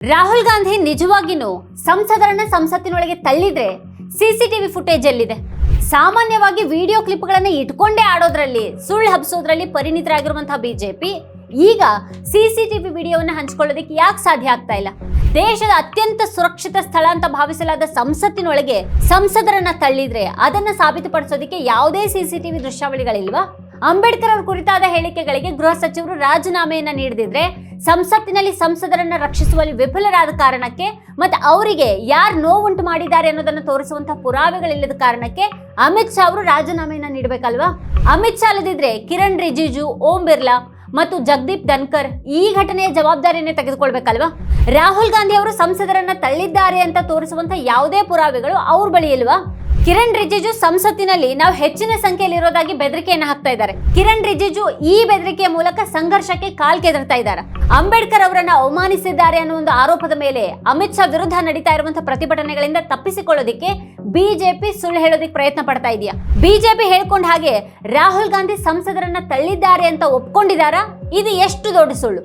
ರಾಹುಲ್ ಗಾಂಧಿ ನಿಜವಾಗಿನೂ ಸಂಸದರನ್ನ ಸಂಸತ್ತಿನೊಳಗೆ ತಳ್ಳಿದ್ರೆ ಸಿಸಿಟಿವಿ ಫುಟೇಜ್ ಅಲ್ಲಿದೆ ಸಾಮಾನ್ಯವಾಗಿ ವಿಡಿಯೋ ಕ್ಲಿಪ್ಗಳನ್ನ ಇಟ್ಕೊಂಡೇ ಆಡೋದ್ರಲ್ಲಿ, ಸುಳ್ಳು ಹಬ್ಸೋದ್ರಲ್ಲಿ ಪರಿಣಿತರಾಗಿರುವಂತಹ ಬಿಜೆಪಿ, ಈಗ ಸಿಸಿಟಿವಿ ವಿಡಿಯೋವನ್ನು ಹಂಚ್ಕೊಳ್ಳೋದಕ್ಕೆ ಯಾಕೆ ಸಾಧ್ಯ ಆಗ್ತಾ ಇಲ್ಲ? ದೇಶದ ಅತ್ಯಂತ ಸುರಕ್ಷಿತ ಸ್ಥಳ ಅಂತ ಭಾವಿಸಲಾದ ಸಂಸತ್ತಿನೊಳಗೆ ಸಂಸದರನ್ನ ತಳ್ಳಿದ್ರೆ ಅದನ್ನ ಸಾಬೀತುಪಡಿಸೋದಕ್ಕೆ ಯಾವುದೇ ಸಿಸಿಟಿವಿ ದೃಶ್ಯಾವಳಿಗಳಿಲ್ವಾ? ಅಂಬೇಡ್ಕರ್ ಅವರ ಕುರಿತಾದ ಹೇಳಿಕೆಗಳಿಗೆ ಗೃಹ ಸಚಿವರು ರಾಜೀನಾಮೆಯನ್ನ ನೀಡದಿದ್ರೆ ಸಂಸತ್ತಿನಲ್ಲಿ ಸಂಸದರನ್ನ ರಕ್ಷಿಸುವಲ್ಲಿ ವಿಫಲರಾದ ಕಾರಣಕ್ಕೆ ಮತ್ತೆ ಅವರಿಗೆ ಯಾರು ನೋವುಂಟು ಮಾಡಿದ್ದಾರೆ ಅನ್ನೋದನ್ನು ತೋರಿಸುವಂತಹ ಪುರಾವೆಗಳಿಲ್ಲದ ಕಾರಣಕ್ಕೆ ಅಮಿತ್ ಶಾ ಅವರು ರಾಜೀನಾಮೆಯನ್ನ ನೀಡಬೇಕಲ್ವಾ? ಅಮಿತ್ ಶಾ ಅಲ್ಲದಿದ್ರೆ ಕಿರಣ್ ರಿಜಿಜು, ಓಂ ಬಿರ್ಲಾ ಮತ್ತು ಜಗದೀಪ್ ಧನ್ಕರ್ ಈ ಘಟನೆಯ ಜವಾಬ್ದಾರಿಯನ್ನೇ ತೆಗೆದುಕೊಳ್ಬೇಕಲ್ವಾ? ರಾಹುಲ್ ಗಾಂಧಿ ಅವರು ಸಂಸದರನ್ನ ತಳ್ಳಿದ್ದಾರೆ ಅಂತ ತೋರಿಸುವಂತ ಯಾವುದೇ ಪುರಾವೆಗಳು ಅವ್ರ ಬಳಿ ಇಲ್ವಾ? ಕಿರಣ್ ರಿಜಿಜು ಸಂಸತ್ತಿನಲ್ಲಿ ನಾವು ಹೆಚ್ಚಿನ ಸಂಖ್ಯೆಯಲ್ಲಿ ಇರೋದಾಗಿ ಬೆದರಿಕೆಯನ್ನು ಹಾಕ್ತಾ ಇದ್ದಾರೆ. ಕಿರಣ್ ರಿಜಿಜು ಈ ಬೆದರಿಕೆಯ ಮೂಲಕ ಸಂಘರ್ಷಕ್ಕೆ ಕಾಲ್ ಕೆದರ್ತಾ ಇದ್ದಾರೆ. ಅಂಬೇಡ್ಕರ್ ಅವರನ್ನ ಅವಮಾನಿಸಿದ್ದಾರೆ ಅನ್ನೋ ಒಂದು ಆರೋಪದ ಮೇಲೆ ಅಮಿತ್ ಶಾ ವಿರುದ್ಧ ನಡೀತಾ ಇರುವಂತಹ ಪ್ರತಿಭಟನೆಗಳಿಂದ ತಪ್ಪಿಸಿಕೊಳ್ಳೋದಿಕ್ಕೆ ಬಿಜೆಪಿ ಸುಳ್ಳು ಹೇಳೋದಿಕ್ಕೆ ಪ್ರಯತ್ನ ಪಡ್ತಾ ಇದೆಯಾ? ಬಿಜೆಪಿ ಹೇಳ್ಕೊಂಡ ಹಾಗೆ ರಾಹುಲ್ ಗಾಂಧಿ ಸಂಸದರನ್ನ ತಳ್ಳಿದ್ದಾರೆ ಅಂತ ಒಪ್ಕೊಂಡಿದಾರಾ ಇದು ಎಷ್ಟು ದೊಡ್ಡ ಸುಳ್ಳು?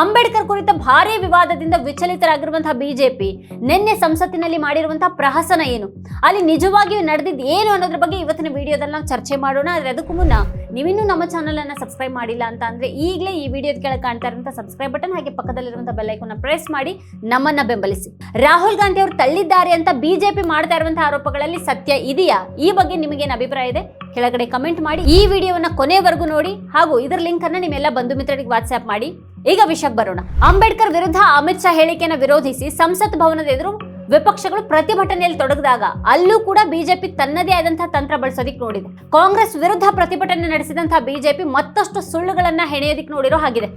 ಅಂಬೇಡ್ಕರ್ ಕುರಿತ ಭಾರಿ ವಿವಾದದಿಂದ ವಿಚಲಿತರಾಗಿರುವಂತಹ ಬಿಜೆಪಿ ನಿನ್ನೆ ಸಂಸತ್ತಿನಲ್ಲಿ ಮಾಡಿರುವಂತಹ ಪ್ರಹಸನ ಏನು? ಅಲ್ಲಿ ನಿಜವಾಗಿಯೂ ನಡೆದಿದ್ದು ಏನು ಅನ್ನೋದ್ರ ಬಗ್ಗೆ ಇವತ್ತಿನ ವಿಡಿಯೋದಲ್ಲಿ ನಾವು ಚರ್ಚೆ ಮಾಡೋಣ. ಆದರೆ ಅದಕ್ಕೂ ಮುನ್ನ ನೀವಿನ್ನೂ ನಮ್ಮ ಚಾನಲ್ ಅನ್ನ ಸಬ್ಸ್ಕ್ರೈಬ್ ಮಾಡಿಲ್ಲ ಅಂತ ಅಂದ್ರೆ ಈಗಲೇ ಈ ವಿಡಿಯೋದ ಕೆಳಗೆ ಕಾಣ್ತಾ ಇರುವಂತಹ ಸಬ್ಸ್ಕ್ರೈಬ್ ಬಟನ್ ಹಾಗೆ ಪಕ್ಕದಲ್ಲಿರುವಂತಹ ಬೆಲ್ ಐಕಾನ್ ಪ್ರೆಸ್ ಮಾಡಿ ನಮ್ಮನ್ನ ಬೆಂಬಲಿಸಿ. ರಾಹುಲ್ ಗಾಂಧಿ ಅವರು ತಳ್ಳಿದ್ದಾರೆ ಅಂತ ಬಿಜೆಪಿ ಮಾಡ್ತಾ ಇರುವಂತಹ ಆರೋಪಗಳಲ್ಲಿ ಸತ್ಯ ಇದೆಯಾ? ಈ ಬಗ್ಗೆ ನಿಮಗೇನು ಅಭಿಪ್ರಾಯ ಇದೆ? ಕೆಳಗಡೆ ಕಮೆಂಟ್ ಮಾಡಿ ಈ ವಿಡಿಯೋವನ್ನ ಕೊನೆವರೆಗೂ ನೋಡಿ ಹಾಗೂ ಇದರ ಲಿಂಕ್ ಅನ್ನ ನಿಮ್ಮೆಲ್ಲ ಬಂಧು ಮಿತ್ರರಿಗೆ ವಾಟ್ಸ್ಆಪ್ ಮಾಡಿ. ಈಗ ವಿಷಯಕ್ಕೆ ಬರೋಣ. ಅಂಬೇಡ್ಕರ್ ವಿರುದ್ಧ ಅಮಿತ್ ಶಾ ಹೇಳಿಕೆಯನ್ನು ವಿರೋಧಿಸಿ ಸಂಸತ್ ಭವನದ ಎದುರು ವಿಪಕ್ಷಗಳು ಪ್ರತಿಭಟನೆಯಲ್ಲಿ ತೊಡಗಿದಾಗ ಅಲ್ಲೂ ಕೂಡ ಬಿಜೆಪಿ ತನ್ನದೇ ಆದಂತಹ ತಂತ್ರ ಬಳಸೋದಿಕ್ ನೋಡಿದೆ. ಕಾಂಗ್ರೆಸ್ ವಿರುದ್ಧ ಪ್ರತಿಭಟನೆ ನಡೆಸಿದಂತಹ ಬಿಜೆಪಿ ಮತ್ತಷ್ಟು ಸುಳ್ಳುಗಳನ್ನ ಹೆಣೆಯೋದಿಕ್ ನೋಡಿರೋ ಹಾಗಿದೆ.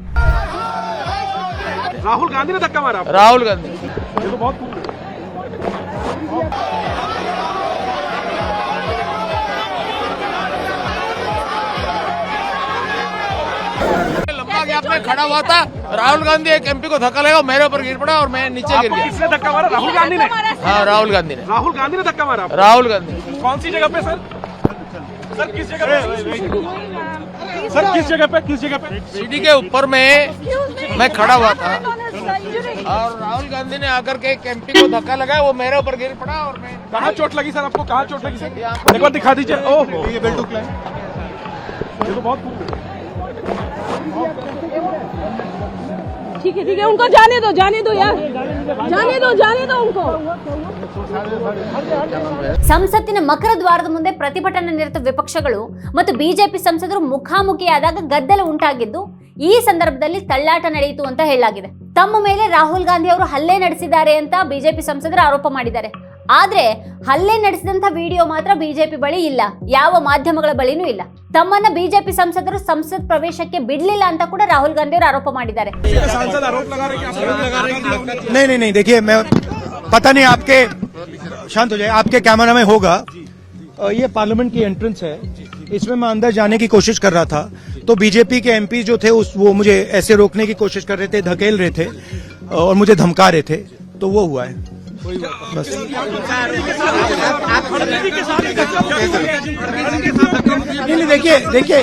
ರಾಹುಲ್ ಗಾಂಧಿ. में खड़ा हुआ था। राहुल गांधी एक एमपी को धक्का लगा मेरे ऊपर गिर पड़ा और मैं नीचे गिर गया। किसने धक्का मारा? राहुल गांधी ने? हाँ राहुल गांधी ने। राहुल गांधी ने धक्का मारा राहुल गांधी। कौन सी जगह पे सर? सर किस जगह पे? सर किस जगह पे? किस जगह पे? सीढ़ी के ऊपर में मैं खड़ा हुआ था। और राहुल गांधी ने आकर के एक एमपी को धक्का लगाया वो मेरे ऊपर गिर पड़ा और मैं कहाँ चोट लगी सर आपको? कहाँ चोट लगी सर? एक बार दिखा दीजिए। ओहो। ये बेल्ट उकला ये तो बहुत ठीक है ठीक है उनको जाने दो जाने दो यार जाने दो जाने दो उनको ಸಂಸತ್ತಿನ ಮಕರ ದ್ವಾರದ ಮುಂದೆ ಪ್ರತಿಭಟನೆ ನಿರತ ವಿಪಕ್ಷಗಳು ಮತ್ತು ಬಿಜೆಪಿ ಸಂಸದರು ಮುಖಾಮುಖಿಯಾದಾಗ ಗದ್ದಲ ಉಂಟಾಗಿದ್ದು ಈ ಸಂದರ್ಭದಲ್ಲಿ ತಳ್ಳಾಟ ನಡೆಯಿತು ಅಂತ ಹೇಳಲಾಗಿದೆ ತಮ್ಮ ಮೇಲೆ ರಾಹುಲ್ ಗಾಂಧಿ ಅವರು ಹಲ್ಲೆ ನಡೆಸಿದ್ದಾರೆ ಅಂತ ಬಿಜೆಪಿ ಸಂಸದರು ಆರೋಪ ಮಾಡಿದ್ದಾರೆ ಆದ್ರೆ ಹಲ್ಲೆ ನಡೆಸಿದಂತ ವಿಡಿಯೋ ಮಾತ್ರ ಬಿಜೆಪಿ ಬಳಿ ಇಲ್ಲ ಯಾವ ಮಾಧ್ಯಮಗಳ ಬಳಿನೂ ಇಲ್ಲ ತಮ್ಮನ್ನ ಬಿಜೆಪಿ ಸಂಸದರು ಸಂಸತ್ ಪ್ರವೇಶಕ್ಕೆ ಬಿಡ್ಲಿಲ್ಲ ಅಂತ ಕೂಡ ರಾಹುಲ್ ಗಾಂಧಿ ಅವರು ಆರೋಪ ಮಾಡಿದ್ದಾರೆ सांसद आरोप लगा रहे हैं कि आरोप लगा रहे हैं कि नहीं नहीं नहीं देखिए मैं पता नहीं आपके शांत हो जाए आपके कैमरा में होगा अ, ये पार्लियामेंट की एंट्रेंस है इसमें मैं अंदर जाने की कोशिश कर रहा था तो बीजेपी के एमपी जो थे उस वो मुझे ऐसे रोकने की कोशिश कर रहे थे धकेल रहे थे और मुझे धमका रहे थे तो वो हुआ है बस। नहीं नहीं देखिए देखिए।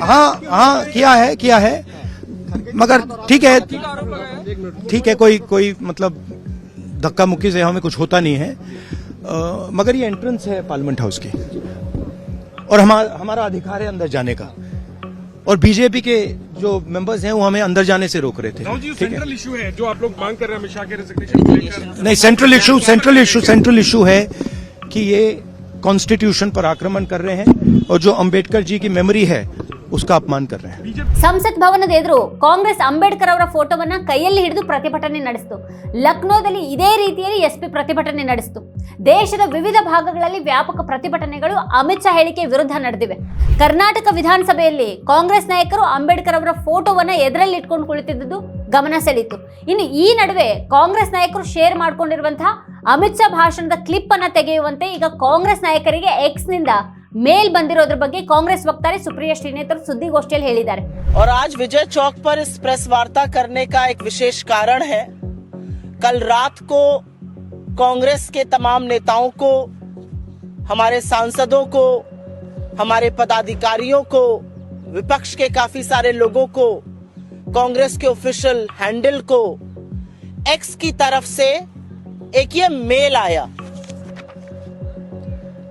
हाँ हाँ किया है किया है। मगर ठीक है ठीक है कोई कोई मतलब धक्का मुक्की से हमें कुछ होता नहीं है। अ, मगर ये एंट्रेंस है पार्लियामेंट हाउस की। और हमारा हमारा अधिकार है अंदर जाने का। और बीजेपी के जो मेंबर्स हैं वो हमें अंदर जाने से रोक रहे थे। सेंट्रल इशू है? जो आप लोग मांग कर रहे हैं हमेशा के रेजिग्नेशन नहीं central issue central issue central issue है कि ये कॉन्स्टिट्यूशन पर आक्रमण कर रहे हैं और जो अंबेडकर जी की मेमोरी है उसका अपमान कर रहे हैं ಸಂಸತ್ ಭವನದ ಎದುರು ಕಾಂಗ್ರೆಸ್ ಅಂಬೇಡ್ಕರ್ ಅವರ ಫೋಟೋವನ್ನ ಕೈಯಲ್ಲಿ ಹಿಡಿದು ಪ್ರತಿಭಟನೆ ನಡೆಸಿತು ಲಕ್ನೋದಲ್ಲಿ ಇದೇ ರೀತಿಯಲ್ಲಿ ಎಸ್ಪಿ ಪ್ರತಿಭಟನೆ ನಡೆಸಿತು ದೇಶದ ವಿವಿಧ ಭಾಗಗಳಲ್ಲಿ ವ್ಯಾಪಕ ಪ್ರತಿಭಟನೆಗಳು ಅಮಿತ್ ಶಾ ಹೇಳಿಕೆ ವಿರುದ್ಧ ನಡೆದಿವೆ ಕರ್ನಾಟಕ ವಿಧಾನಸಭೆಯಲ್ಲಿ ಕಾಂಗ್ರೆಸ್ ನಾಯಕರು ಅಂಬೇಡ್ಕರ್ ಅವರ ಫೋಟೋವನ್ನ ಎದುರಲ್ಲಿ ಇಟ್ಕೊಂಡು ಕುಳಿತಿದ್ದುದು ಗಮನ ಸೆಳೀತು ಇನ್ನು ಈ ನಡುವೆ ಕಾಂಗ್ರೆಸ್ ನಾಯಕರು ಶೇರ್ ಮಾಡ್ಕೊಂಡಿರುವಂತಹ ಅಮಿತ್ ಶಾ ಭಾಷಣದ ಕ್ಲಿಪ್ ಅನ್ನ ತೆಗೆಯುವಂತೆ ಈಗ ಕಾಂಗ್ರೆಸ್ ನಾಯಕರಿಗೆ ಎಕ್ಸ್ ನಿಂದ ಮೇಲ್ ಬಂದಿರೋದ್ರ ಬಗ್ಗೆ ಕಾಂಗ್ರೆಸ್ ವಕ್ತಾರೆ ಸುಪ್ರಿಯಾ ಶ್ರೀನೇತರ್ ಸುದ್ದಿಗೋಷ್ಠಿಯಲ್ಲಿ ಹೇಳಿದ್ದಾರೆ और आज विजय चौक पर इस प्रेस वार्ता करने का एक विशेष कारण है कल रात को कांग्रेस के तमाम नेताओं को हमारे सांसदों को हमारे पदाधिकारियों को विपक्ष के काफी सारे लोगों को कांग्रेस के ऑफिशियल हैंडल को एक्स की तरफ से एक ये मेल आया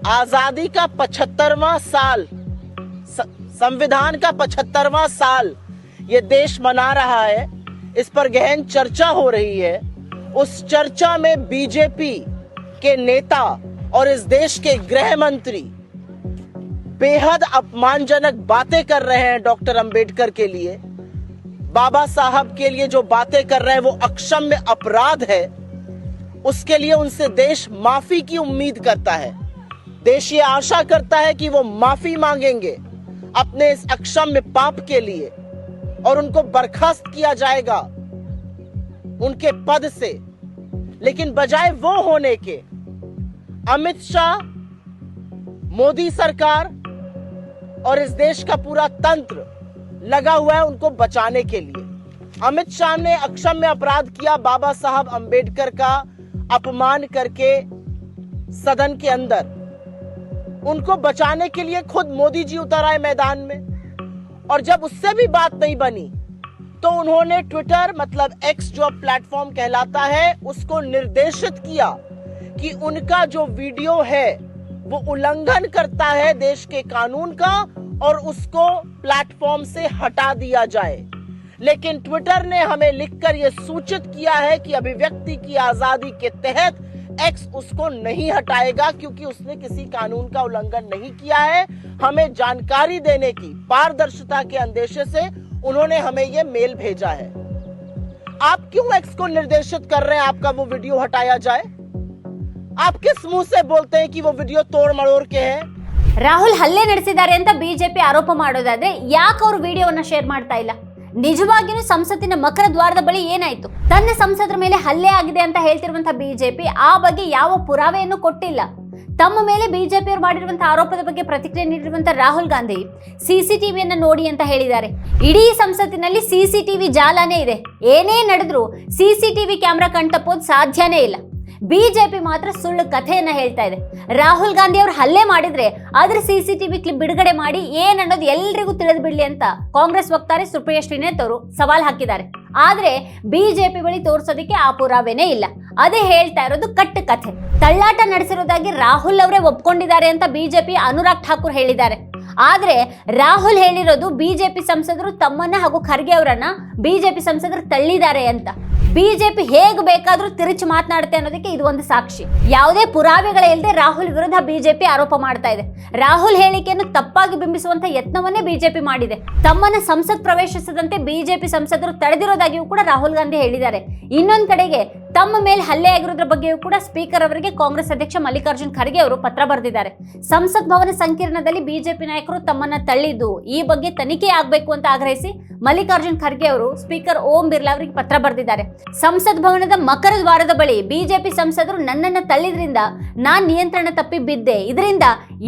आज़ादी का पचहत्तरवा साल संविधान का पचहत्तरवा साल, ये देश मना रहा है, इस पर गहन चर्चा हो रही है। उस चर्चा में बीजेपी के नेता और इस देश के गृह मंत्री बेहद अपमानजनक बातें कर रहे हैं डॉक्टर अंबेडकर के लिए। बाबा साहब के लिए जो बातें कर रहे हैं, वो अक्षम्य अपराध है। उसके लिए उनसे देश माफ़ी की उम्मीद करता है। देश ये आशा करता है कि वो माफ़ी मांगेंगे अपने इस अक्षम्य पाप के लिए और उनको बर्खास्त किया जाएगा उनके पद से। लेकिन बजाय वो होने के, अमित शाह, मोदी सरकार और इस देश का पूरा तंत्र लगा हुआ है उनको बचाने के लिए। अमित शाह ने अक्षम्य अपराध किया बाबा साहब अंबेडकर का अपमान करके सदन के अंदर। उनको बचाने के लिए खुद मोदी जी उतर आए मैदान में। और जब उससे भी बात नहीं बनी तो उन्होंने ट्विटर मतलब एक्स जो प्लेटफॉर्म कहलाता है, उसको निर्देशित किया कि उनका जो वीडियो है, वो उल्लंघन करता है देश के कानून का और उसको प्लेटफॉर्म से हटा दिया जाए। लेकिन ट्विटर ने हमें लिखकर यह सूचित किया है कि अभिव्यक्ति की आज़ादी के तहत एक्स उसको नहीं हटाएगा क्योंकि उसने किसी कानून का उल्लंघन नहीं किया है हमें जानकारी देने की पारदर्शिता के अंदेशे से उन्होंने हमें ये मेल भेजा है आप क्यों एक्स को निर्देशित कर रहे हैं आपका वो वीडियो हटाया जाए आप किस मुंह से बोलते हैं कि वो वीडियो तोड़ मड़ोड़ के है ರಾಹುಲ್ ಹಲ್ಲೆ ನಡೆಸಿದ್ದಾರೆ ಅಂತ ಬಿಜೆಪಿ ಆರೋಪ ಮಾಡೋದಾದ್ರೆ ಯಾಕೆ ಅವರು ವಿಡಿಯೋವನ್ನ ಶೇರ್ ಮಾಡ್ತಾ ಇಲ್ಲ ನಿಜವಾಗಿಯೂ ಸಂಸತ್ತಿನ ಮಕರ ದ್ವಾರದ ಬಳಿ ಏನಾಯ್ತು? ತನ್ನ ಸಂಸದರ ಮೇಲೆ ಹಲ್ಲೆ ಆಗಿದೆ ಅಂತ ಹೇಳ್ತಿರುವಂತಹ ಬಿಜೆಪಿ ಆ ಬಗ್ಗೆ ಯಾವ ಪುರಾವೆಯನ್ನು ಕೊಟ್ಟಿಲ್ಲ. ತಮ್ಮ ಮೇಲೆ ಬಿಜೆಪಿ ಅವರು ಮಾಡಿರುವಂತಹ ಆರೋಪದ ಬಗ್ಗೆ ಪ್ರತಿಕ್ರಿಯೆ ನೀಡಿರುವಂತಹ ರಾಹುಲ್ ಗಾಂಧಿ ಸಿಸಿಟಿವಿಯನ್ನ ನೋಡಿ ಅಂತ ಹೇಳಿದ್ದಾರೆ. ಇಡೀ ಸಂಸತ್ತಿನಲ್ಲಿ ಸಿಸಿಟಿವಿ ಜಾಲನೇ ಇದೆ. ಏನೇ ನಡೆದ್ರು ಸಿಸಿಟಿವಿ ಕ್ಯಾಮ್ರಾ ಕಣ್ತಪ್ಪೋದು ಸಾಧ್ಯನೇ ಇಲ್ಲ. ಬಿಜೆಪಿ ಮಾತ್ರ ಸುಳ್ಳು ಕಥೆಯನ್ನ ಹೇಳ್ತಾ ಇದೆ. ರಾಹುಲ್ ಗಾಂಧಿ ಅವರು ಹಲ್ಲೆ ಮಾಡಿದ್ರೆ ಅದ್ರ ಸಿಸಿಟಿವಿ ಕ್ಲಿಪ್ ಬಿಡುಗಡೆ ಮಾಡಿ ಏನ್ ಅನ್ನೋದು ಎಲ್ರಿಗೂ ತಿಳಿದು ಬಿಡ್ಲಿ ಅಂತ ಕಾಂಗ್ರೆಸ್ ವಕ್ತಾರೆ ಸುಪ್ರಿಯಾ ಶ್ರೀನೇತ್ ಅವರು ಸವಾಲ್ ಹಾಕಿದ್ದಾರೆ. ಆದ್ರೆ ಬಿಜೆಪಿ ಬಳಿ ತೋರಿಸೋದಕ್ಕೆ ಆ ಪುರಾವೆನೇ ಇಲ್ಲ. ಅದೇ ಹೇಳ್ತಾ ಇರೋದು ಕಟ್ಟು ಕಥೆ. ತಳ್ಳಾಟ ನಡೆಸಿರೋದಾಗಿ ರಾಹುಲ್ ಅವರೇ ಒಪ್ಕೊಂಡಿದ್ದಾರೆ ಅಂತ ಬಿಜೆಪಿ ಅನುರಾಗ್ ಠಾಕೂರ್ ಹೇಳಿದ್ದಾರೆ. ಆದ್ರೆ ರಾಹುಲ್ ಹೇಳಿರೋದು ಬಿಜೆಪಿ ಸಂಸದರು ತಮ್ಮನ್ನ ಹಾಗೂ ಖರ್ಗೆ ಅವರನ್ನ ಬಿಜೆಪಿ ಸಂಸದರು ತಳ್ಳಿದ್ದಾರೆ ಅಂತ. ಬಿಜೆಪಿ ಹೇಗೆ ಬೇಕಾದರೂ ತಿರುಚಿ ಮಾತನಾಡುತ್ತೆ ಅನ್ನೋದಕ್ಕೆ ಇದು ಒಂದು ಸಾಕ್ಷಿ. ಯಾವುದೇ ಪುರಾವೆಗಳೇ ಇಲ್ಲದೆ ರಾಹುಲ್ ವಿರುದ್ಧ ಬಿಜೆಪಿ ಆರೋಪ ಮಾಡ್ತಾ ಇದೆ. ರಾಹುಲ್ ಹೇಳಿಕೆಯನ್ನು ತಪ್ಪಾಗಿ ಬಿಂಬಿಸುವಂತ ಯತ್ನವನ್ನೇ ಬಿಜೆಪಿ ಮಾಡಿದೆ. ತಮ್ಮನ್ನ ಸಂಸತ್ ಪ್ರವೇಶಿಸದಂತೆ ಬಿಜೆಪಿ ಸಂಸದರು ತಡೆದಿರೋದಾಗಿಯೂ ಕೂಡ ರಾಹುಲ್ ಗಾಂಧಿ ಹೇಳಿದ್ದಾರೆ. ಇನ್ನೊಂದು ಕಡೆಗೆ ತಮ್ಮ ಮೇಲೆ ಹಲ್ಲೆ ಆಗಿರೋದ್ರ ಬಗ್ಗೆಯೂ ಕೂಡ ಸ್ಪೀಕರ್ ಅವರಿಗೆ ಕಾಂಗ್ರೆಸ್ ಅಧ್ಯಕ್ಷ ಮಲ್ಲಿಕಾರ್ಜುನ್ ಖರ್ಗೆ ಅವರು ಪತ್ರ ಬರೆದಿದ್ದಾರೆ. ಸಂಸತ್ ಭವನ ಸಂಕೀರ್ಣದಲ್ಲಿ ಬಿಜೆಪಿ ನಾಯಕರು ತಮ್ಮನ್ನ ತಳ್ಳಿದ್ದು ಈ ಬಗ್ಗೆ ತನಿಖೆ ಆಗಬೇಕು ಅಂತ ಆಗ್ರಹಿಸಿ ಮಲ್ಲಿಕಾರ್ಜುನ್ ಖರ್ಗೆ ಅವರು ಸ್ಪೀಕರ್ ಓಂ ಬಿರ್ಲಾ ಅವರಿಗೆ ಪತ್ರ ಬರೆದಿದ್ದಾರೆ. ಸಂಸತ್ ಭವನದ ಮಕರ ದ್ವಾರದ ಬಳಿ ಬಿಜೆಪಿ ಸಂಸದರು ನನ್ನನ್ನು ತಳ್ಳಿದ್ರಿಂದ ನಾನು ನಿಯಂತ್ರಣ ತಪ್ಪಿ ಬಿದ್ದೆ. ಇದರಿಂದ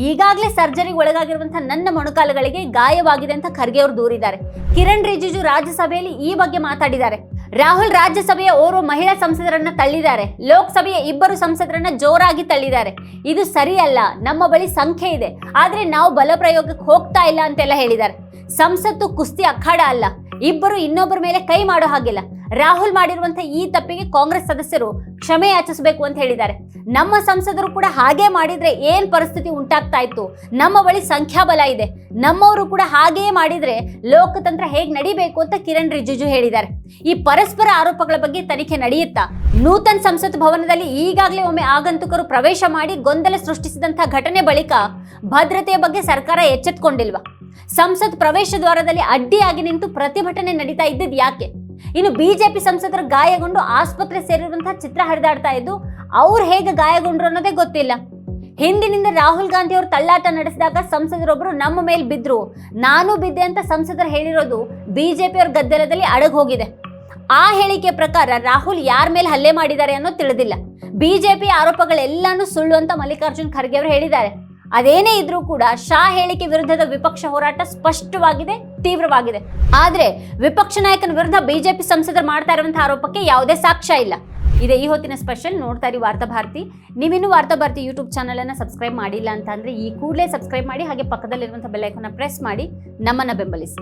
ಈಗಾಗಲೇ ಸರ್ಜರಿಗೆ ಒಳಗಾಗಿರುವಂತಹ ನನ್ನ ಮೊಣಕಾಲುಗಳಿಗೆ ಗಾಯವಾಗಿದೆ ಅಂತ ಖರ್ಗೆ ಅವರು ದೂರಿದ್ದಾರೆ. ಕಿರಣ್ ರಿಜಿಜು ರಾಜ್ಯಸಭೆಯಲ್ಲಿ ಈ ಬಗ್ಗೆ ಮಾತಾಡಿದ್ದಾರೆ. ರಾಹುಲ್ ರಾಜ್ಯಸಭೆಯ ಓರ್ವ ಮಹಿಳಾ ಸಂಸದರನ್ನ ತಳ್ಳಿದ್ದಾರೆ. ಲೋಕಸಭೆಯ ಇಬ್ಬರು ಸಂಸದರನ್ನ ಜೋರಾಗಿ ತಳ್ಳಿದ್ದಾರೆ. ಇದು ಸರಿಯಲ್ಲ, ನಮ್ಮ ಬಳಿ ಸಂಖ್ಯೆ ಇದೆ. ಆದರೆ ನಾವು ಬಲ ಪ್ರಯೋಗಕ್ಕೆ ಹೋಗ್ತಾ ಇಲ್ಲ ಅಂತೆಲ್ಲ ಹೇಳಿದ್ದಾರೆ. ಸಂಸತ್ತು ಕುಸ್ತಿ ಅಖಾಡ ಅಲ್ಲ. ಇಬ್ಬರು ಇನ್ನೊಬ್ಬರ ಮೇಲೆ ಕೈ ಮಾಡೋ ಹಾಗಿಲ್ಲ. ರಾಹುಲ್ ಮಾಡಿರುವಂತಹ ಈ ತಪ್ಪಿಗೆ ಕಾಂಗ್ರೆಸ್ ಸದಸ್ಯರು ಕ್ಷಮೆ ಯಾಚಿಸಬೇಕು ಅಂತ ಹೇಳಿದ್ದಾರೆ. ನಮ್ಮ ಸಂಸದರು ಕೂಡ ಹಾಗೆ ಮಾಡಿದ್ರೆ ಏನ್ ಪರಿಸ್ಥಿತಿ ಉಂಟಾಗ್ತಾ ಇತ್ತು? ನಮ್ಮ ಬಳಿ ಸಂಖ್ಯಾಬಲ ಇದೆ. ನಮ್ಮವರು ಕೂಡ ಹಾಗೆಯೇ ಮಾಡಿದ್ರೆ ಲೋಕತಂತ್ರ ಹೇಗೆ ನಡಿಬೇಕು ಅಂತ ಕಿರಣ್ ರಿಜಿಜು ಹೇಳಿದ್ದಾರೆ. ಈ ಪರಸ್ಪರ ಆರೋಪಗಳ ಬಗ್ಗೆ ತನಿಖೆ ನಡೆಯುತ್ತಾ? ನೂತನ್ ಸಂಸತ್ ಭವನದಲ್ಲಿ ಈಗಾಗಲೇ ಒಮ್ಮೆ ಆಗಂತುಕರು ಪ್ರವೇಶ ಮಾಡಿ ಗೊಂದಲ ಸೃಷ್ಟಿಸಿದಂತಹ ಘಟನೆ ಬಳಿಕ ಭದ್ರತೆಯ ಬಗ್ಗೆ ಸರ್ಕಾರ ಎಚ್ಚೆತ್ಕೊಂಡಿಲ್ವಾ? ಸಂಸತ್ ಪ್ರವೇಶ ದ್ವಾರದಲ್ಲಿ ಅಡ್ಡಿಯಾಗಿ ನಿಂತು ಪ್ರತಿಭಟನೆ ನಡೀತಾ ಇದ್ದಿದ್ ಯಾಕೆ? ಇನ್ನು ಬಿಜೆಪಿ ಸಂಸದರು ಗಾಯಗೊಂಡು ಆಸ್ಪತ್ರೆ ಸೇರಿರುವಂತಹ ಚಿತ್ರ ಹರಿದಾಡ್ತಾ ಇದ್ದು ಅವ್ರು ಹೇಗೆ ಗಾಯಗೊಂಡ್ರು ಅನ್ನೋದೇ ಗೊತ್ತಿಲ್ಲ. ಹಿಂದಿನಿಂದ ರಾಹುಲ್ ಗಾಂಧಿ ಅವರು ತಳ್ಳಾಟ ನಡೆಸಿದಾಗ ಸಂಸದರೊಬ್ಬರು ನಮ್ಮ ಮೇಲೆ ಬಿದ್ರು. ನಾನು ಬಿದ್ದೆ ಅಂತ ಸಂಸದರು ಹೇಳಿರೋದು ಬಿಜೆಪಿಯವ್ರ ಗದ್ದಲದಲ್ಲಿ ಅಡಗ್ ಹೋಗಿದೆ ಆ ಹೇಳಿಕೆ ಪ್ರಕಾರ ರಾಹುಲ್ ಯಾರ ಮೇಲೆ ಹಲ್ಲೆ ಮಾಡಿದ್ದಾರೆ ಅನ್ನೋದು ತಿಳಿದಿಲ್ಲ. ಬಿಜೆಪಿ ಆರೋಪಗಳೆಲ್ಲಾನು ಸುಳ್ಳು ಅಂತ ಮಲ್ಲಿಕಾರ್ಜುನ್ ಖರ್ಗೆ ಅವರು ಹೇಳಿದ್ದಾರೆ. ಅದೇನೇ ಇದ್ರೂ ಕೂಡ ಶಾ ಹೇಳಿಕೆ ವಿರುದ್ಧದ ವಿಪಕ್ಷ ಹೋರಾಟ ಸ್ಪಷ್ಟವಾಗಿದೆ, ತೀವ್ರವಾಗಿದೆ. ಆದ್ರೆ ವಿಪಕ್ಷ ನಾಯಕನ ವಿರುದ್ಧ ಬಿಜೆಪಿ ಸಂಸದರು ಮಾಡ್ತಾ ಇರುವಂತಹ ಆರೋಪಕ್ಕೆ ಯಾವುದೇ ಸಾಕ್ಷ್ಯ ಇಲ್ಲ. ಇದೆ ಈ ಹೊತ್ತಿನ ಸ್ಪೆಷಲ್, ನೋಡ್ತಾ ಇರಿ ವಾರ್ತಾ ಭಾರತಿ. ನೀವಿನ್ನೂ ವಾರ್ತಾ ಭಾರತಿ ಯೂಟ್ಯೂಬ್ ಚಾನಲ್ ಅನ್ನ ಸಬ್ಸ್ಕ್ರೈಬ್ ಮಾಡಿಲ್ಲ ಅಂತ ಈ ಕೂಡಲೇ ಸಬ್ಸ್ಕ್ರೈಬ್ ಮಾಡಿ, ಹಾಗೆ ಪಕ್ಕದಲ್ಲಿರುವಂತಹ ಬೆಲ್ ಐಕನ್ನ ಪ್ರೆಸ್ ಮಾಡಿ, ನಮ್ಮನ್ನ ಬೆಂಬಲಿಸಿ.